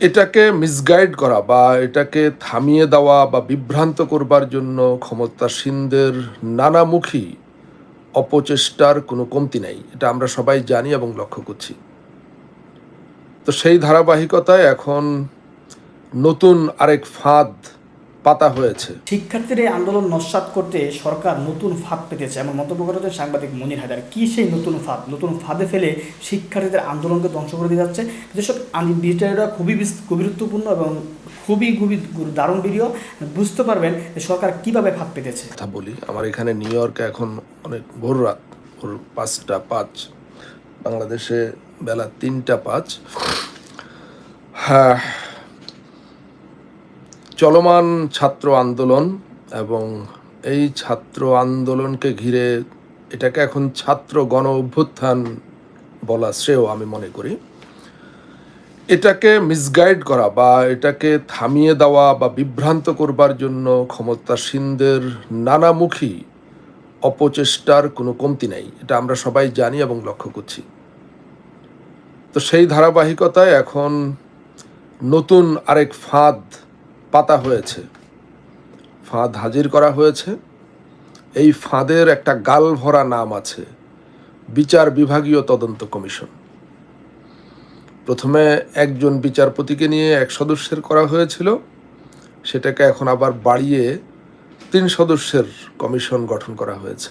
এটাকে মিসগাইড করা বা এটাকে থামিয়ে দেওয়া বা বিভ্রান্ত করবার জন্য ক্ষমতাসীনদের নানামুখী অপচেষ্টার কোনো কমতি নাই। এটা আমরা সবাই জানি এবং লক্ষ্য করছি। তো সেই ধারাবাহিকতায় এখন নতুন আরেক ফাঁদ পাতা হয়েছে। শিক্ষার্থীদের এই আন্দোলন নস্বাত করতে সরকার নতুন ফাঁদ পেতেছে এমন মন্তব্য করেছেন সাংবাদিক মনির হায়দার। কি সেই নতুন ফাঁদ? নতুন ফাঁদে ফেলে শিক্ষার্থীদের আন্দোলনকে ধ্বংস করে দিয়ে যাচ্ছে। যেসব বিষয়টা খুবই গুরুত্বপূর্ণ এবং খুবই খুবই দারুণ ভিডিও। বুঝতে পারবেন যে সরকার কীভাবে ফাঁদ পেতেছে। কথা বলি আমার এখানে নিউ ইয়র্কে এখন অনেক ভোর রাত ভোর পাঁচটা পাঁচ বাংলাদেশে বেলা তিনটা পাঁচ। হ্যাঁ চলমান ছাত্র আন্দোলন এবং এই ছাত্র আন্দোলনকে ঘিরে এটাকে এখন ছাত্র গণ অভ্যুত্থান বলা শ্রেয় আমি মনে করি। এটাকে মিসগাইড করা বা এটাকে থামিয়ে দেওয়া বা বিভ্রান্ত করবার জন্য ক্ষমতাসীনদের নানামুখী অপচেষ্টার কোনো কমতি নাই, এটা আমরা সবাই জানি এবং লক্ষ্য করছি। তো সেই ধারাবাহিকতায় এখন নতুন আরেক ফাঁদ পাতা হয়েছে। ফাঁদ হাজির করা হয়েছে। এই ফাঁদের একটা গাল ভরা নাম আছে, বিচার বিভাগীয় তদন্ত কমিশন। প্রথমে একজন বিচারপতিকে নিয়ে এক সদস্যের করা হয়েছিল, সেটাকে এখন আবার বাড়িয়ে তিন সদস্যের কমিশন গঠন করা হয়েছে।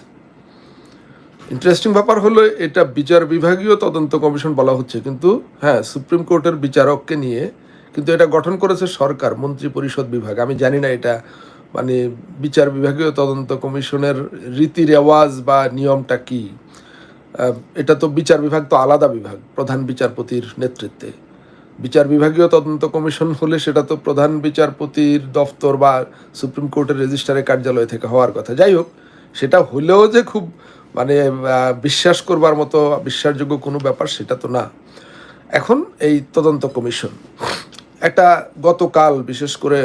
ইন্টারেস্টিং ব্যাপার হলো, এটা বিচার বিভাগীয় তদন্ত কমিশন বলা হচ্ছে, কিন্তু হ্যাঁ সুপ্রিম কোর্টের বিচারককে নিয়ে কিন্তু এটা গঠন করেছে সরকার, মন্ত্রী পরিষদ বিভাগ। আমি জানি না এটা মানে বিচার বিভাগীয় তদন্ত কমিশনের রীতি রেওয়াজ বা নিয়মটা কি। এটা তো বিচার বিভাগ তো আলাদা বিভাগ, প্রধান বিচারপতির নেতৃত্বে। বিচার বিভাগীয় তদন্ত কমিশন হলে সেটা তো প্রধান বিচারপতির দফতর বা সুপ্রিম কোর্টের রেজিস্ট্রারের কার্যালয় থেকে হওয়ার কথা। যাই হোক, সেটা হলেও যে খুব মানে বিশ্বাস করবার মতো, বিশ্বাসযোগ্য কোনো ব্যাপার সেটা তো না। এখন এই তদন্ত কমিশন। একটা গতকাল, বিশেষ করে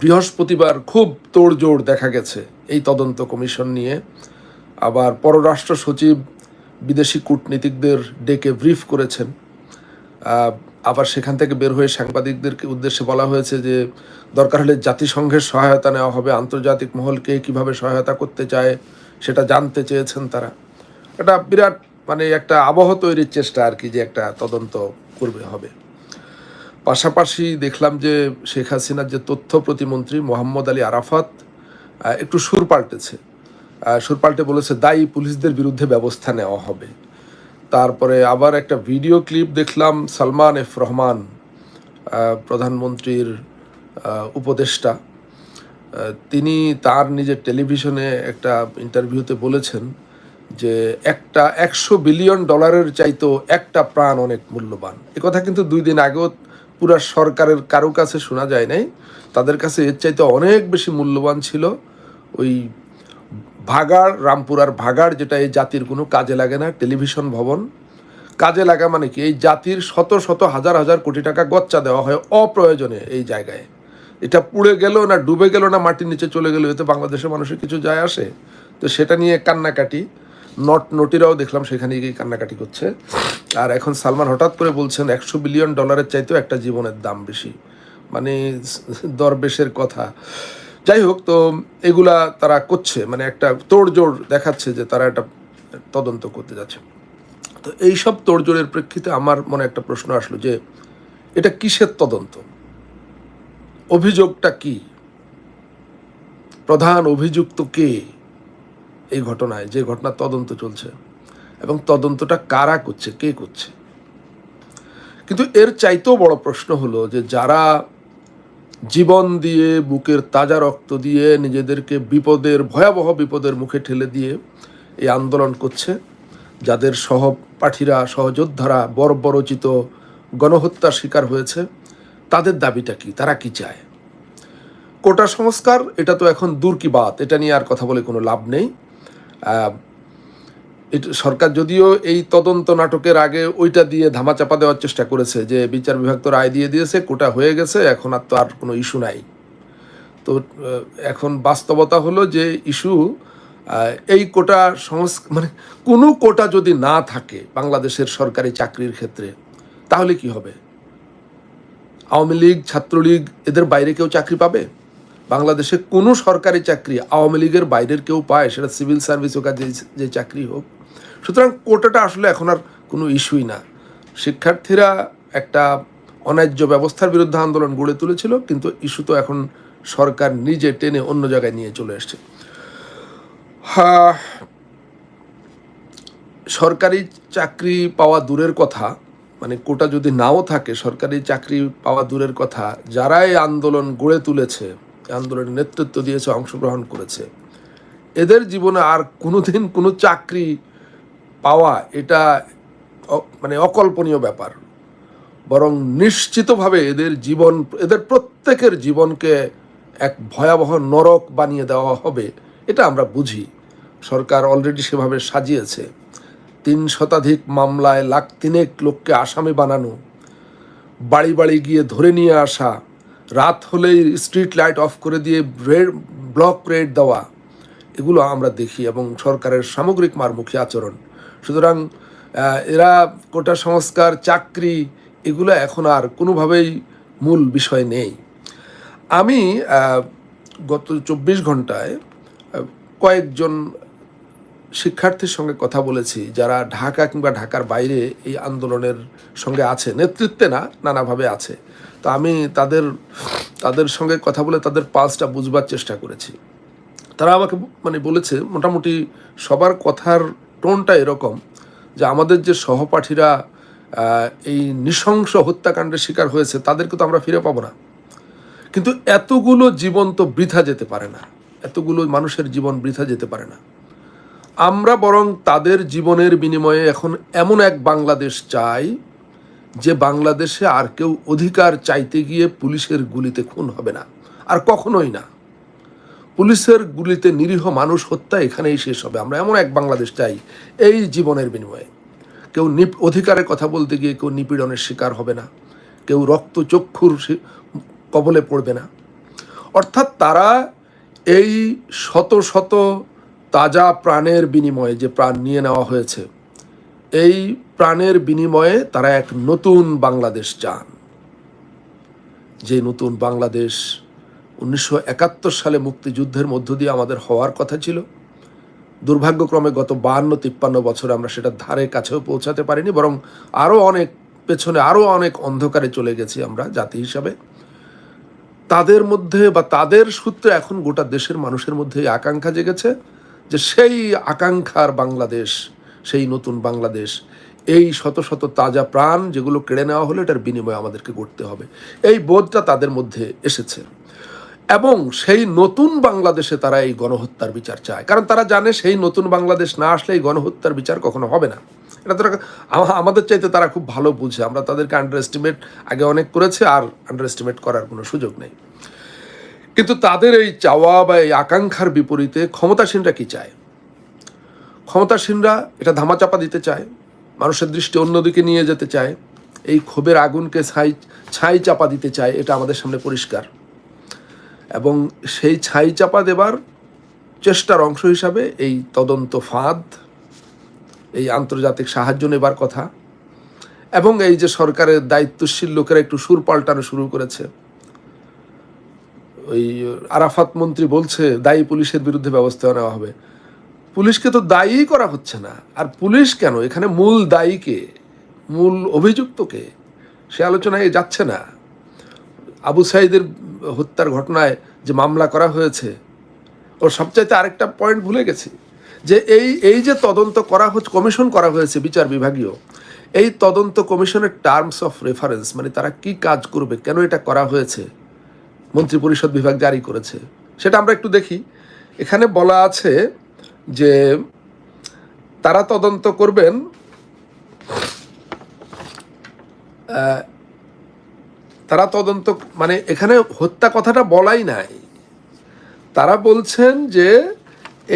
বৃহস্পতিবার, খুব তোড়জোড় দেখা গেছে এই তদন্ত কমিশন নিয়ে। আবার পররাষ্ট্র সচিব, বিদেশি কূটনীতিকদের ডেকে ব্রিফ করেছেন। আবার সেখান থেকে বের হয়ে সাংবাদিকদেরকে উদ্দেশ্যে বলা হয়েছে যে, দরকার হলে জাতিসংঘের সহায়তা নেওয়া হবে, আন্তর্জাতিক মহলকে কীভাবে সহায়তা করতে চায় সেটা জানতে চেয়েছেন তারা। এটা বিরাট মানে একটা আবহ তৈরির চেষ্টা আর কি যে একটা তদন্ত করবে, হবে। পাশাপাশি দেখলাম যে শেখ হাসিনার যে তথ্য প্রতিমন্ত্রী মোহাম্মদ আলী আরাফাত একটু সুর পাল্টেছে। সুর পাল্টে বলেছে, দায়ী পুলিশদের বিরুদ্ধে ব্যবস্থা নেওয়া হবে। তারপরে আবার একটা ভিডিও ক্লিপ দেখলাম, সালমান এফ রহমান প্রধানমন্ত্রীর উপদেষ্টা। তিনি তার নিজের টেলিভিশনে একটা ইন্টারভিউতে বলেছেন যে, একটা একশো বিলিয়ন ডলারের চাইতো একটা প্রাণ অনেক মূল্যবান। এ কথা কিন্তু দুই দিন আগেও পুরা সরকারের কারও কাছে শোনা যায় নাই। তাদের কাছে এর চাইতে অনেক বেশি মূল্যবান ছিল ওই ভাগাড়, রামপুরার ভাগাড়, যেটা এই জাতির কোনো কাজে লাগে না, টেলিভিশন ভবন। কাজে লাগা মানে কি? এই জাতির শত শত হাজার হাজার কোটি টাকা গচ্চা দেওয়া হয় অপ্রয়োজনে এই জায়গায়। এটা পুড়ে গেল না ডুবে গেল না মাটির নিচে চলে গেল, এতে বাংলাদেশের মানুষের কিছু যায় আসে? তো সেটা নিয়ে কান্নাকাটি। নট নটিরাও দেখলাম সেখানে গিয়ে কান্নাকাটি করছে। আর এখন সালমান হঠাৎ করে বলছেন, একশো বিলিয়ন ডলারের চাইতেও একটা জীবনের দাম বেশি। মানে দরবেশের কথা। যাই হোক, তো এগুলা তারা করছে মানে একটা তোড়জোড় দেখাচ্ছে যে তারা একটা তদন্ত করতে যাচ্ছে। তো এইসব তোড়জোড়ের প্রেক্ষিতে আমার মনে একটা প্রশ্ন আসলো যে, এটা কিসের তদন্ত? অভিযোগটা কি? প্রধান অভিযুক্ত কে? এই ঘটনায়, যে ঘটনার তদন্ত চলছে। এবং তদন্তটা কারা করছে, কে করছে? কিন্তু এর চাইতেও বড় প্রশ্ন হলো যে যারা জীবন দিয়ে, বুকের তাজা রক্ত দিয়ে নিজেদেরকে বিপদের, ভয়াবহ বিপদের মুখে ঠেলে দিয়ে এই আন্দোলন করছে, যাদের সহপাঠীরা, সহযোদ্ধারা বর্বরচিত গণহত্যার শিকার হয়েছে, তাদের দাবিটা কি? তারা কি চায়? কোটা সংস্কার, এটা তো এখন দূর কি বাত? এটা নিয়ে আর কথা বলে কোনো লাভ নেই। সরকার যদিও এই তদন্ত নাটকের আগে ওইটা দিয়ে ধামাচাপা দেওয়ার চেষ্টা করেছে যে বিচার বিভাগ তো রায় দিয়ে দিয়েছে, কোটা হয়ে গেছে, এখন আর তো আর কোনো ইস্যু নাই। তো এখন বাস্তবতা হলো যে ইস্যু এই কোটা সংস মানে কোনো কোটা যদি না থাকে বাংলাদেশের সরকারি চাকরির ক্ষেত্রে, তাহলে কি হবে? আওয়ামী লীগ, ছাত্রলীগ, এদের বাইরে কেউ চাকরি পাবে? বাংলাদেশে কোনো সরকারি চাকরি আওয়ামী লীগের বাইরের কেউ পায়, সেটা সিভিল সার্ভিস হোক আর যে চাকরি হোক। সুতরাং কোটাটা আসলে এখন আর কোনো ইস্যুই না। শিক্ষার্থীরা একটা অন্যায্য ব্যবস্থার বিরুদ্ধে আন্দোলন গড়ে তুলেছিল, কিন্তু ইস্যু তো এখন সরকার নিজে টেনে অন্য জায়গায় নিয়ে চলে এসছে সরকারি চাকরি পাওয়া দূরের কথা মানে কোটা যদি নাও থাকে, সরকারি চাকরি পাওয়া দূরের কথা যারা এই আন্দোলন গড়ে তুলেছে এই আন্দোলনের নেতৃত্ব দিয়েছে, অংশগ্রহণ করেছে। এদের জীবনে আর কোনোদিন কোনো চাকরি পাওয়া এটা মানে অকল্পনীয় ব্যাপার। বরং নিশ্চিতভাবে এদের জীবন, এদের প্রত্যেকের জীবনকে এক ভয়াবহ নরক বানিয়ে দেওয়া হবে, এটা আমরা বুঝি। সরকার অলরেডি সেভাবে সাজিয়েছে। তিন শতাধিক মামলায় লাখ তিনেক লোককে আসামি বানানো, বাড়ি বাড়ি গিয়ে ধরে নিয়ে আসা রাত হলেই স্ট্রিট লাইট অফ করে দিয়ে রেড ব্লক রেড দেওয়া, এগুলো আমরা দেখি এবং সরকারের সামগ্রিক মারমুখী আচরণ। সুতরাং এরা কোটা সংস্কার, চাকরি, এগুলো এখন আর কোনোভাবেই মূল বিষয় নেই। আমি গত চব্বিশ ঘন্টায় কয়েকজন শিক্ষার্থীর সঙ্গে কথা বলেছি, যারা ঢাকা কিংবা ঢাকার বাইরে এই আন্দোলনের সঙ্গে আছে, নেতৃত্বে না, নানাভাবে আছে। তো আমি তাদের তাদের সঙ্গে কথা বলে তাদের পালসটা বুঝবার চেষ্টা করেছি। তারা আমাকে মানে বলেছে, মোটামুটি সবার কথার টোনটা এরকম যে আমাদের যে সহপাঠীরা এই নৃশংস হত্যাকাণ্ডের শিকার হয়েছে, তাদেরকে তো আমরা ফিরে পাবো না। কিন্তু এতগুলো জীবন তো বৃথা যেতে পারে না। এতগুলো মানুষের জীবন বৃথা যেতে পারে না। আমরা বরং তাদের জীবনের বিনিময়ে এখন এমন এক বাংলাদেশ চাই, যে বাংলাদেশে আর কেউ অধিকার চাইতে গিয়ে পুলিশের গুলিতে খুন হবে না। আর কখনোই না। পুলিশের গুলিতে নিরীহ মানুষ হত্যা এখানেই শেষ হবে। আমরা এমন এক বাংলাদেশ চাই এই জীবনের বিনিময়ে। কেউ নিপ অধিকারের কথা বলতে গিয়ে কেউ নিপীড়নের শিকার হবে না। কেউ রক্তচক্ষুর কবলে পড়বে না। অর্থাৎ তারা এই শত শত তাজা প্রাণের বিনিময়ে যে প্রাণ নিয়ে নেওয়া হয়েছে, এই প্রাণের বিনিময়ে তারা এক নতুন বাংলাদেশ চান। যে নতুন বাংলাদেশ উনিশশো একাত্তর সালে মুক্তিযুদ্ধের মধ্য দিয়ে আমাদের হওয়ার কথা ছিল, দুর্ভাগ্যক্রমে গত বাহান্ন তিপ্পান্ন বছরে আমরা সেটা ধারে কাছেও পৌঁছাতে পারিনি, বরং আরও অনেক পেছনে, আরও অনেক অন্ধকারে চলে গেছি আমরা জাতি হিসাবে। তাদের মধ্যে বা তাদের সূত্রে এখন গোটা দেশের মানুষের মধ্যে এই আকাঙ্ক্ষা জেগেছে। যে সেই আকাঙ্ক্ষার বাংলাদেশ, সেই নতুন বাংলাদেশ, এই শত শত তাজা প্রাণ যেগুলো কেড়ে নেওয়া হলো, এটার বিনিময়ে আমাদেরকে করতে হবে। এই বোধটা তাদের মধ্যে এসেছে। এবং সেই নতুন বাংলাদেশে তারা এই গণহত্যার বিচার চায়। কারণ তারা জানে সেই নতুন বাংলাদেশ না আসলে এই গণহত্যার বিচার কখনো হবে না। এটা তারা আমাদের চাইতে তারা খুব ভালো বুঝে। আমরা তাদেরকে আন্ডার এস্টিমেট আগে অনেক করেছে, আর আন্ডার এস্টিমেট করার কোনো সুযোগ নেই। কিন্তু তাদের এই চাওয়া বা এই আকাঙ্ক্ষার বিপরীতে ক্ষমতাসীনরা কি চায়? ক্ষমতাসীনরা এটা ধামাচাপা দিতে চায়, মানুষের দৃষ্টি অন্যদিকে নিয়ে যেতে চায়, এই ক্ষোভের আগুনকে ছাই ছাই চাপা দিতে চায়, এটা আমাদের সামনে পরিষ্কার। এবং সেই ছাই চাপা দেবার চেষ্টার অংশ হিসাবে এই তদন্ত ফাঁদ, এই আন্তর্জাতিক সাহায্য নেবার কথা, এবং এই যে সরকারের দায়িত্বশীল লোকেরা একটু সুর পাল্টানো শুরু করেছে ওই আরাফাত মন্ত্রী বলছে, দায়ী পুলিশের বিরুদ্ধে ব্যবস্থা নেওয়া হবে। পুলিশকে তো দায়ী করা হচ্ছে না। আর পুলিশ কেন? এখানে মূল দায়ীকে, মূল অভিযুক্তকে সে আলোচনায় যাচ্ছে না। আবু সাইদের হত্যার ঘটনায় যে মামলা করা হয়েছে, ওর সবচাইতে আরেকটা পয়েন্ট ভুলে গেছি। যে এই এই যে তদন্ত করা হচ্ছে, কমিশন করা হয়েছে বিচার বিভাগীয়, এই তদন্ত কমিশনের টার্মস অফ রেফারেন্স মানে তারা কি কাজ করবে, কেন এটা করা হয়েছে মন্ত্রী পরিষদ বিভাগ জারি করেছে। সেটা আমরা একটু দেখি। এখানে বলা আছে যে তারা তদন্ত করবেন তারা তদন্ত মানে এখানে হত্যা কথাটা বলাই নাই। তারা বলছেন যে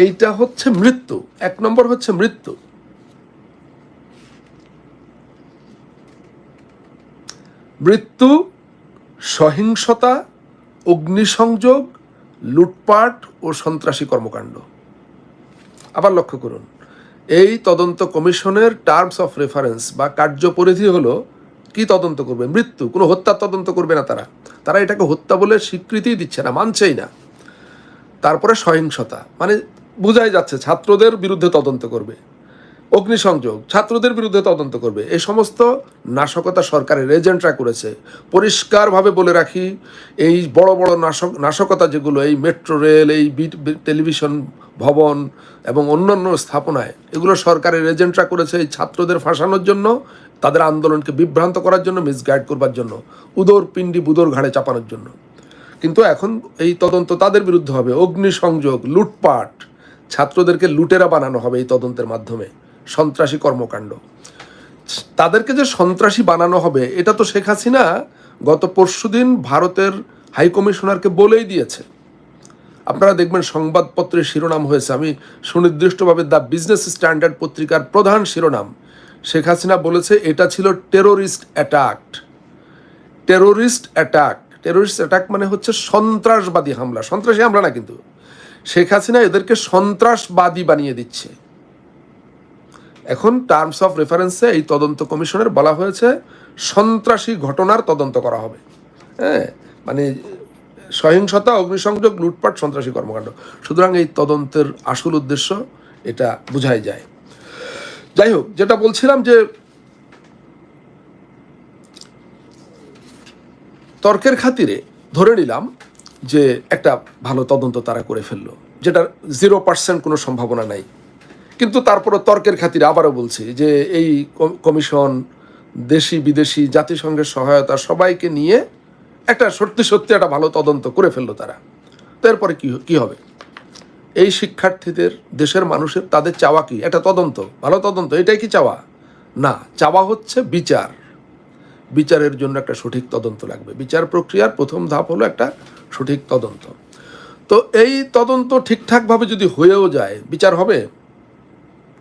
এইটা হচ্ছে মৃত্যু, এক নম্বর হচ্ছে মৃত্যু। মৃত্যু, সহিংসতা অগ্নিসংযোগ, লুটপাট ও সন্ত্রাসী কর্মকাণ্ড। আবার লক্ষ্য করুন, এই তদন্ত কমিশনের টার্মস অফ রেফারেন্স বা কার্যপরিধি হলো, কি তদন্ত করবে? মৃত্যু, কোনো হত্যার তদন্ত করবে না তারা। তারা এটাকে হত্যা বলে স্বীকৃতিই দিচ্ছে না, মানছেই না। তারপরে সহিংসতা মানে বোঝাই যাচ্ছে, ছাত্রদের বিরুদ্ধে তদন্ত করবে। অগ্নিসংযোগ ছাত্রদের বিরুদ্ধে তদন্ত করবে। এই সমস্ত নাশকতা সরকারের এজেন্টরা করেছে। পরিষ্কারভাবে বলে রাখি, এই বড় বড় নাশক নাশকতা যেগুলো, এই মেট্রো রেল, এই টেলিভিশন ভবন এবং অন্যান্য স্থাপনায়, এগুলো সরকারের এজেন্টরা করেছে এই ছাত্রদের ফাঁসানোর জন্য, তাদের আন্দোলনকে বিভ্রান্ত করার জন্য, মিসগাইড করবার জন্য উদর পিণ্ডি বুদর ঘাড়ে চাপানোর জন্য। কিন্তু এখন এই তদন্ত তাদের বিরুদ্ধে হবে। অগ্নিসংযোগ, লুটপাট, ছাত্রদেরকে লুটেরা বানানো হবে এই তদন্তের মাধ্যমে। সন্ত্রাসী কর্মকাণ্ড। তাদেরকে যে সন্ত্রাসী বানানো হবে, এটা তো শেখ হাসিনা গত পরশুদিন ভারতের হাইকমিশনারকে বলেই দিয়েছে। আপনারা দেখবেন সংবাদপত্রের শিরোনাম হয়েছে। আমি সুনির্দিষ্টভাবে দ্য বিজনেস স্ট্যান্ডার্ড পত্রিকার প্রধান শিরোনাম। শেখ হাসিনা বলেছে, এটা ছিল terrorist attack. Terrorist attack. Terrorist attack মানে হচ্ছে সন্ত্রাসবাদী হামলা। সন্ত্রাসী হামলা না কিন্তু। শেখ হাসিনা এদেরকে সন্ত্রাসবাদী বানিয়ে দিচ্ছে। এখন টার্মস অফ রেফারেন্সে এই তদন্ত কমিশনের বলা হয়েছে, সন্ত্রাসী ঘটনার তদন্ত করা হবে। হ্যাঁ মানে সহিংসতা, অগ্নিসংযোগ, লুটপাট, সন্ত্রাসী কর্মকাণ্ড। সুতরাং এই তদন্তের আসল উদ্দেশ্য এটা বোঝাই যায়। যাই হোক, যেটা বলছিলাম যে তর্কের খাতিরে ধরে নিলাম যে একটা ভালো তদন্ত তারা করে ফেলল, যেটার জিরো পার্সেন্ট কোনো সম্ভাবনা নাই। কিন্তু তারপরও তর্কের খাতিরে আবারও বলছি যে এই কমিশন, দেশি, বিদেশি, জাতিসংঘের সহায়তা সবাইকে নিয়ে একটা সত্যি সত্যি একটা ভালো তদন্ত করে ফেলল তারা। তো এরপরে কি কি হবে? এই শিক্ষার্থীদের, দেশের মানুষের তাদের চাওয়া কি? একটা তদন্ত, ভালো তদন্ত, এটাই কি চাওয়া? না, চাওয়া হচ্ছে বিচার। বিচারের জন্য একটা সঠিক তদন্ত লাগবে। বিচার প্রক্রিয়ার প্রথম ধাপ হলো একটা সঠিক তদন্ত। তো এই তদন্ত ঠিকঠাকভাবে যদি হয়েও যায়, বিচার হবে?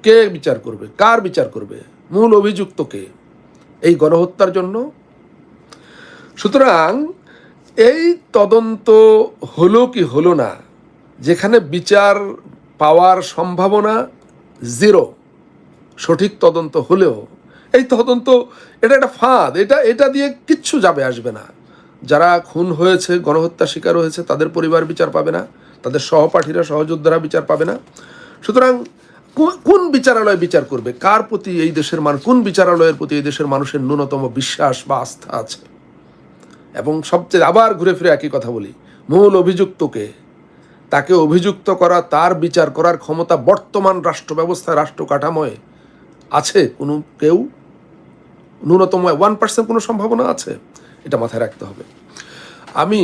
কে বিচার করবে? কার বিচার করবে? মূল অভিযুক্ত কে? এই গণহত্যার জন্য? সুতরাং এই তদন্ত হলো কি হলো না? যেখানে বিচার পাওয়ার সম্ভাবনা জিরো সঠিক তদন্ত হলেও এই তদন্ত, এটা একটা ফাঁদ। এটা এটা দিয়ে কিচ্ছু যাবে, আসবে না। যারা খুন হয়েছে গণহত্যা শিকার হয়েছে, তাদের পরিবার বিচার পাবে না। তাদের সহপাঠীরা, সহযোদ্ধারা বিচার পাবে না। সুতরাং কোন বিচারালয় বিচার করবে? কার প্রতি এই দেশের মান কোন বিচারালয়ের প্রতি এই দেশের মানুষের ন্যূনতম বিশ্বাস বা আস্থা আছে? এবং সবচেয়ে আবার ঘুরে ফিরে একই কথা বলি, মূল অভিযুক্তকে, তাকে অভিযুক্ত করা, তার বিচার করার ক্ষমতা বর্তমান রাষ্ট্র ব্যবস্থা রাষ্ট্র কাঠামোয় আছে? কোনো কেউ? ন্যূনতম ওয়ান পার্সেন্ট কোনো সম্ভাবনা আছে? এটা মাথায় রাখতে হবে। আমি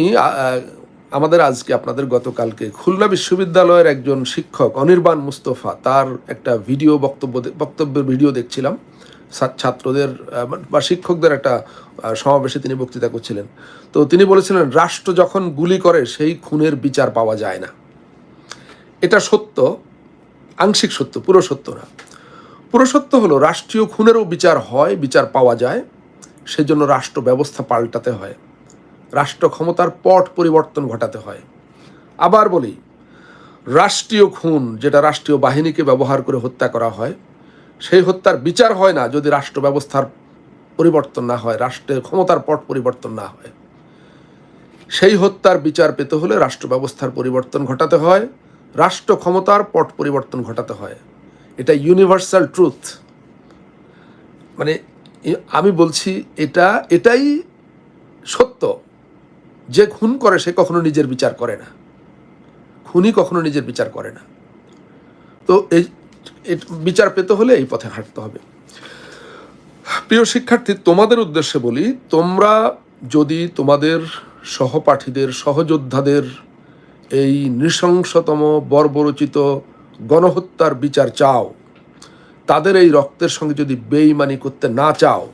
আমাদের আজকে, আপনাদের গতকালকে খুলনা বিশ্ববিদ্যালয়ের একজন শিক্ষক, অনির্বাণ মুস্তফা, তার একটা ভিডিও বক্তব্য বক্তব্যের ভিডিও দেখছিলাম। ছাত্রদের বা শিক্ষকদের একটা সমাবেশে তিনি বক্তৃতা করছিলেন। তো তিনি বলেছিলেন, রাষ্ট্র যখন গুলি করে, সেই খুনের বিচার পাওয়া যায় না। এটা সত্য, আংশিক সত্য, পুরো সত্য না। পুরো সত্য হলো, রাষ্ট্রীয় খুনেরও বিচার হয়, বিচার পাওয়া যায়। সেজন্য রাষ্ট্র ব্যবস্থা পাল্টাতে হয়। রাষ্ট্র ক্ষমতার পট পরিবর্তন ঘটাতে হয়। আবার বলি, রাষ্ট্রীয় খুন যেটা রাষ্ট্রীয় বাহিনীকে ব্যবহার করে হত্যা করা হয়, সেই হত্যার বিচার হয় না যদি রাষ্ট্র ব্যবস্থার পরিবর্তন না হয়, রাষ্ট্রের ক্ষমতার পট পরিবর্তন না হয়। সেই হত্যার বিচার পেতে হলে রাষ্ট্র ব্যবস্থার পরিবর্তন ঘটাতে হয়, রাষ্ট্র ক্ষমতার পট পরিবর্তন ঘটাতে হয়। এটা ইউনিভার্সাল ট্রুথ মানে আমি বলছি এটা, এটাই সত্য। যে খুন করে সে কখনো নিজের বিচার করে না। খুনি কখনো নিজের বিচার করে না। তো এই বিচার পেতে হলে এই পথে হাঁটতে হবে। প্রিয় শিক্ষার্থী, তোমাদের উদ্দেশ্যে বলি, তোমরা যদি তোমাদের সহপাঠীদের, সহযোদ্ধাদের এই নৃশংসতম, বর্বরচিত গণহত্যার বিচার চাও, তাদের এই রক্তের সঙ্গে যদি বেইমানি করতে না চাও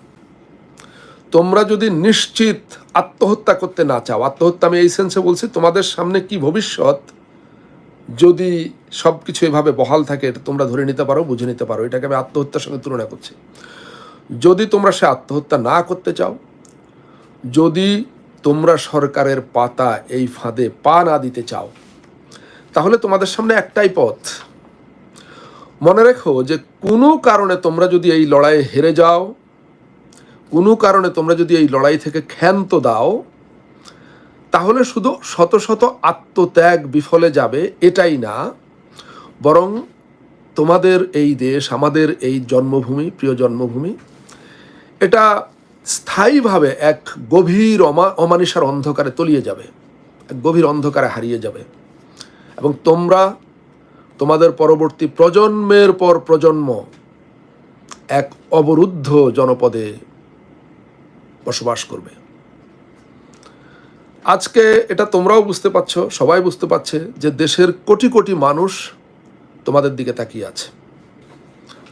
তোমরা যদি নিশ্চিত আত্মহত্যা করতে না চাও, আত্মহত্যা আমি এই সেন্সে বলছি, তোমাদের সামনে কি ভবিষ্যৎ? যদি সব কিছু এভাবে বহাল থাকে, এটা তোমরা ধরে নিতে পারো, বুঝে নিতে পারো, এটাকে আমি আত্মহত্যার সঙ্গে তুলনা করছি। যদি তোমরা সে আত্মহত্যা না করতে চাও, যদি তোমরা সরকারের পাতা এই ফাঁদে পা না দিতে চাও, তাহলে তোমাদের সামনে একটাই পথ। মনে রেখো যে কোনো কারণে তোমরা যদি এই লড়াইয়ে হেরে যাও কোনো কারণে তোমরা যদি এই লড়াই থেকে ক্ষান্ত দাও, তাহলে শুধু শত শত আত্মত্যাগ বিফলে যাবে, এটাই না। বরং তোমাদের এই দেশ, আমাদের এই জন্মভূমি, প্রিয় জন্মভূমি, এটা স্থায়ীভাবে এক গভীর অমা, অমানিসার অন্ধকারে তলিয়ে যাবে, এক গভীর অন্ধকারে হারিয়ে যাবে। এবং তোমরা তোমাদের পরবর্তী প্রজন্মের পর প্রজন্ম এক অবরুদ্ধ জনপদে বসবাস করবে। আজকে এটা তোমরাও বুঝতে পারছ, সবাই বুঝতে পারছে যে দেশের কোটি কোটি মানুষ তোমাদের দিকে তাকিয়ে আছে।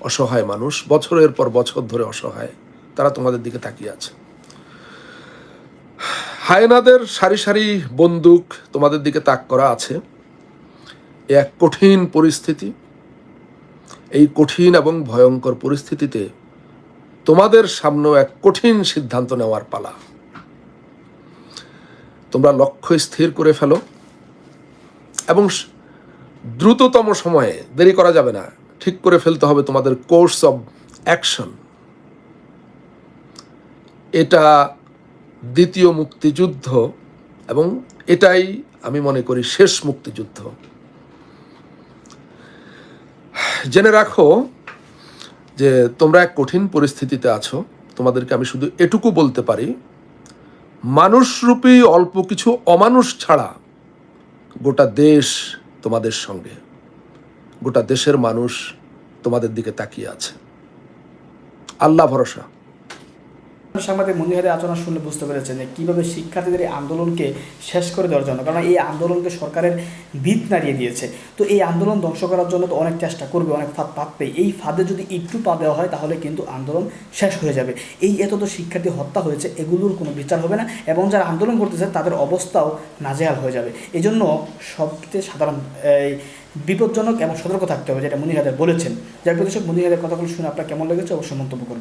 অসহায় মানুষ, বছরের পর বছর ধরে অসহায়, তারা তোমাদের দিকে তাকিয়ে আছে। হায়নাদের সারি সারি বন্দুক তোমাদের দিকে তাক করা আছে। এক কঠিন পরিস্থিতি। এই কঠিন এবং ভয়ঙ্কর পরিস্থিতিতে তোমাদের সামনেও এক কঠিন সিদ্ধান্ত নেওয়ার পালা। তোমরা লক্ষ্য স্থির করে ফেলো এবং দ্রুততম সময়ে, দেরি করা যাবে না, ঠিক করে ফেলতে হবে তোমাদের কোর্স অব অ্যাকশন। এটা দ্বিতীয় মুক্তিযুদ্ধ এবং এটাই আমি মনে করি শেষ মুক্তিযুদ্ধ। জেনে রাখো যে তোমরা এক কঠিন পরিস্থিতিতে আছো, তোমাদেরকে আমি শুধু এটুকু বলতে পারি, মানুষরূপী অল্প কিছু অমানুষ ছাড়া গোটা দেশ তোমাদের সঙ্গে, গোটা দেশের মানুষ তোমাদের দিকে তাকিয়ে আছে। আল্লাহ ভরসা। সাংবাদিক মনিহাদের আচরণ শুনলে বুঝতে পেরেছেন যে কীভাবে শিক্ষার্থীদের এই আন্দোলনকে শেষ করে দেওয়ার জন্য, কারণ এই আন্দোলনকে সরকারের ভিত নাড়িয়ে দিয়েছে। তো এই আন্দোলন ধ্বংস করার জন্য তো অনেক চেষ্টা করবে, অনেক ফাঁদ পাতবে এই ফাঁদে যদি একটু পা দেওয়া হয়, তাহলে কিন্তু আন্দোলন শেষ হয়ে যাবে। এই এত তো শিক্ষার্থী হত্যা হয়েছে, এগুলোর কোনো বিচার হবে না, এবং যারা আন্দোলন করতেছে, তাদের অবস্থাও নাজেহাল হয়ে যাবে। এই জন্য সবচেয়ে সাধারণ, এই বিপজ্জনক এবং সতর্ক থাকতে হবে, যেটা মনিহাদের বলেছেন। যার প্রদর্শক মনিহাদের কথাগুলো শুনে আপনার কেমন লেগেছে? অবশ্যই মন্তব্য করুন।